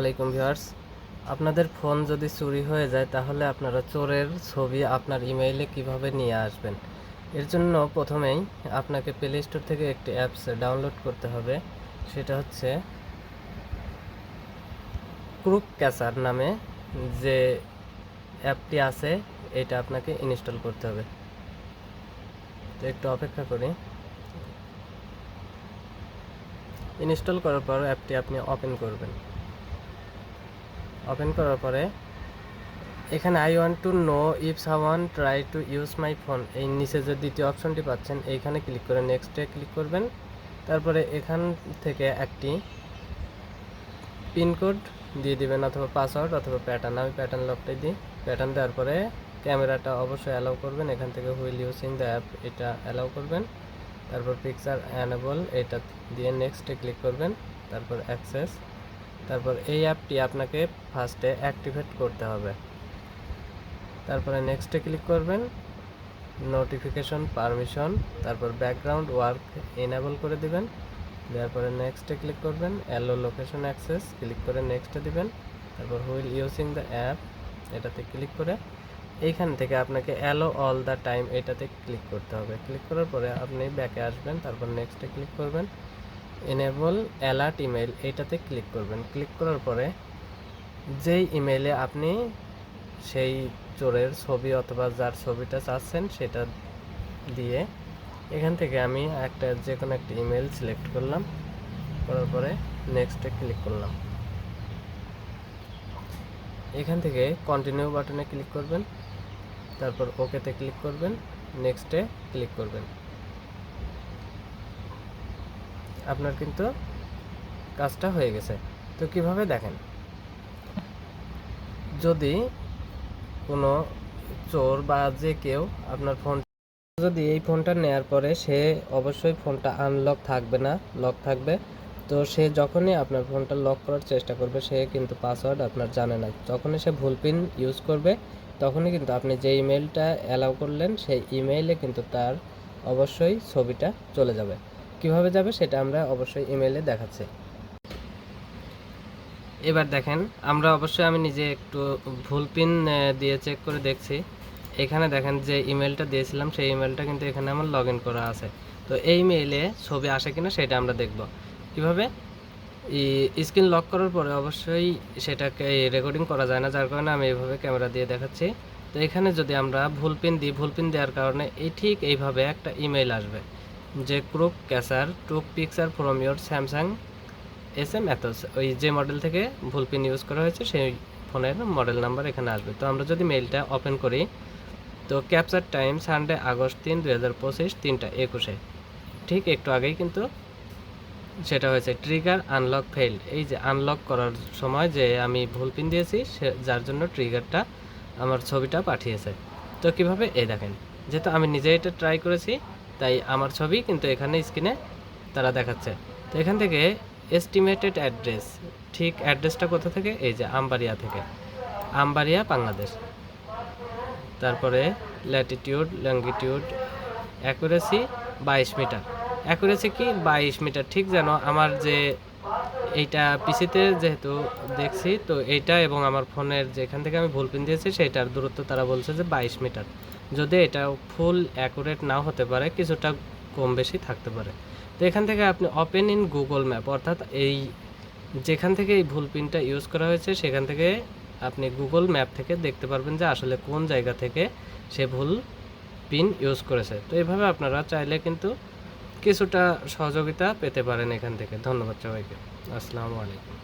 আলাইকুম আপনাদের ফোন যদি চুরি হয়ে যায়, তাহলে আপনারা চোরের ছবি আপনার ইমেইলে কীভাবে নিয়ে আসবেন? এর জন্য প্রথমেই আপনাকে প্লে স্টোর থেকে একটি অ্যাপস ডাউনলোড করতে হবে। সেটা হচ্ছে ক্রুক ক্যাচার নামে যে অ্যাপটি আছে, এটা আপনাকে ইনস্টল করতে হবে। তো একটু অপেক্ষা করি। ইনস্টল করার পর অ্যাপটি আপনি ওপেন করবেন। ওপেন করার পরে, এখানে I want to know if someone try to use my phone এই নিচে যে দ্বিতীয় অপশনটি পাচ্ছেন, এইখানে ক্লিক করে নেক্সটে ক্লিক করবেন। তারপরে এখান থেকে একটি পিনকোড দিয়ে দিবেন, অথবা পাসওয়ার্ড অথবা প্যাটার্ন আমি প্যাটার্ন লকটাই দিই। প্যাটার্ন দেওয়ার পরে ক্যামেরাটা অবশ্যই অ্যালাউ করবেন। এখান থেকে হুইল ইউজিং দ্য অ্যাপ এটা অ্যালাউ করবেন। তারপর পিকচার অ্যানেবল এটা দিয়ে নেক্সটে ক্লিক করবেন। তারপর অ্যাক্সেস তারপর এই অ্যাপটি আপনাকে ফার্স্টে অ্যাক্টিভেট করতে হবে। তারপরে নেক্সটে ক্লিক করবেন নোটিফিকেশন পারমিশন তারপর ব্যাকগ্রাউন্ড ওয়ার্ক এনেবল করে দিবেন। দেওয়ার পরে নেক্সটে ক্লিক করবেন অ্যালো লোকেশন অ্যাক্সেস ক্লিক করে নেক্সটে দিবেন। তারপর হুইল ইউজিং দ্য অ্যাপ এটাতে ক্লিক করে এইখান থেকে আপনাকে অ্যালো অল দ্য টাইম এটাতে ক্লিক করতে হবে। ক্লিক করার পরে আপনি ব্যাকে আসবেন, তারপর নেক্সটে ক্লিক করবেন। এনেবল অ্যালার্ট ইমেল এটাতে ক্লিক করবেন। ক্লিক করার পরে যেই ইমেইলে আপনি সেই চোরের ছবি অথবা যার ছবিটা চাচ্ছেন সেটা দিয়ে এখান থেকে আমি একটা যে কোনো একটা ইমেল সিলেক্ট করলাম। করার পরে নেক্সটে ক্লিক করলাম। এখান থেকে কন্টিনিউ বাটনে ক্লিক করবেন। তারপর ওকেতে ক্লিক করবেন। নেক্সটে ক্লিক করবেন। আপনার কিন্তু কাজটা হয়ে গেছে। তো কীভাবে দেখেন? যদি কোনো চোর বা যে কেউ আপনার ফোন যদি এই ফোনটা নেয়ার পরে সে অবশ্যই ফোনটা আনলক থাকবে না লক থাকবে, তো সে যখনই আপনার ফোনটা লক করার চেষ্টা করবে, সে কিন্তু পাসওয়ার্ড আপনার জানে না। যখনই সে ভুল পিন ইউজ করবে, তখনই কিন্তু আপনি যে ইমেলটা অ্যালাউ করলেন, সেই ইমেইলে কিন্তু তার অবশ্যই ছবিটা চলে যাবে। কীভাবে যাবে সেটা আমরা অবশ্যই ইমেইলে দেখাচ্ছি। এবার দেখেন, আমরা অবশ্যই আমি নিজে একটু ভুল পিন দিয়ে চেক করে দেখছি। এখানে দেখেন যে ইমেলটা দিয়েছিলাম, সেই ইমেলটা কিন্তু এখানে আমার লগ করা আছে। তো এই মেইলে ছবি আসে কিনা সেটা আমরা দেখব। কীভাবে? স্ক্রিন লক করার পরে অবশ্যই সেটাকে রেকর্ডিং করা যায় না, যার কারণে আমি এইভাবে ক্যামেরা দিয়ে দেখাচ্ছি। তো এখানে যদি আমরা ভুল পিন দিই, ভুল পিন দেওয়ার কারণে এই ঠিক এইভাবে একটা ইমেল আসবে। যে crook catcher took picture from Samsung S M এত ওই যে মডেল থেকে ভুল পিন ইউজ করা হয়েছে, সেই ফোনের মডেল নাম্বার এখানে আসবে। তো আমরা যদি মেইলটা ওপেন করি, তো ক্যাপচার টাইম সানডে আগস্ট তিন, দুই হাজার পঁচিশ, তিনটা একুশে। ঠিক একটু আগেই কিন্তু সেটা হয়েছে। ট্রিগার আনলক ফেইল্ড এই যে আনলক করার সময় যে আমি ভুল পিন দিয়েছি, সে যার জন্য ট্রিগারটা আমার ছবিটা পাঠিয়েছে। তো কীভাবে? এই দেখেন। যেহেতু আমি নিজে এটা ট্রাই করেছি তাই আমার ছবি কিন্তু এখানে স্ক্রিনে তারা দেখাচ্ছে। তো এখান থেকে এস্টিমেটেড অ্যাড্রেস ঠিক অ্যাড্রেসটা কোথা থেকে? এই যে আমবাড়িয়া থেকে। আমবাড়িয়া বাংলাদেশ। তারপরে ল্যাটিটিউড লঙ্গিটিউড অ্যাকুরেসি বাইশ মিটার। অ্যাকুরেসি কি? বাইশ মিটার। ঠিক যেন আমার যে এইটা পিসিতে যেহেতু দেখছি, তো এইটা এবং আমার ফোনের যেখান থেকে আমি ভুল পিন দিয়েছি, সেইটার দূরত্ব তারা বলছে যে বাইশ মিটার। যদি এটা ফুল অ্যাকুরেট নাও হতে পারে, কিছুটা কম বেশি থাকতে পারে। তো এখান থেকে আপনি ওপেন ইন গুগল ম্যাপ অর্থাৎ এই যেখান থেকে এই ভুল পিনটা ইউজ করা হয়েছে, সেখান থেকে আপনি গুগল ম্যাপ থেকে দেখতে পারবেন যে আসলে কোন জায়গা থেকে সে ভুল পিন ইউজ করেছে। তো এভাবে আপনারা চাইলে কিন্তু কিছুটা সহযোগিতা পেতে পারেন এখান থেকে। ধন্যবাদ সবাইকে। আসসালামু আলাইকুম।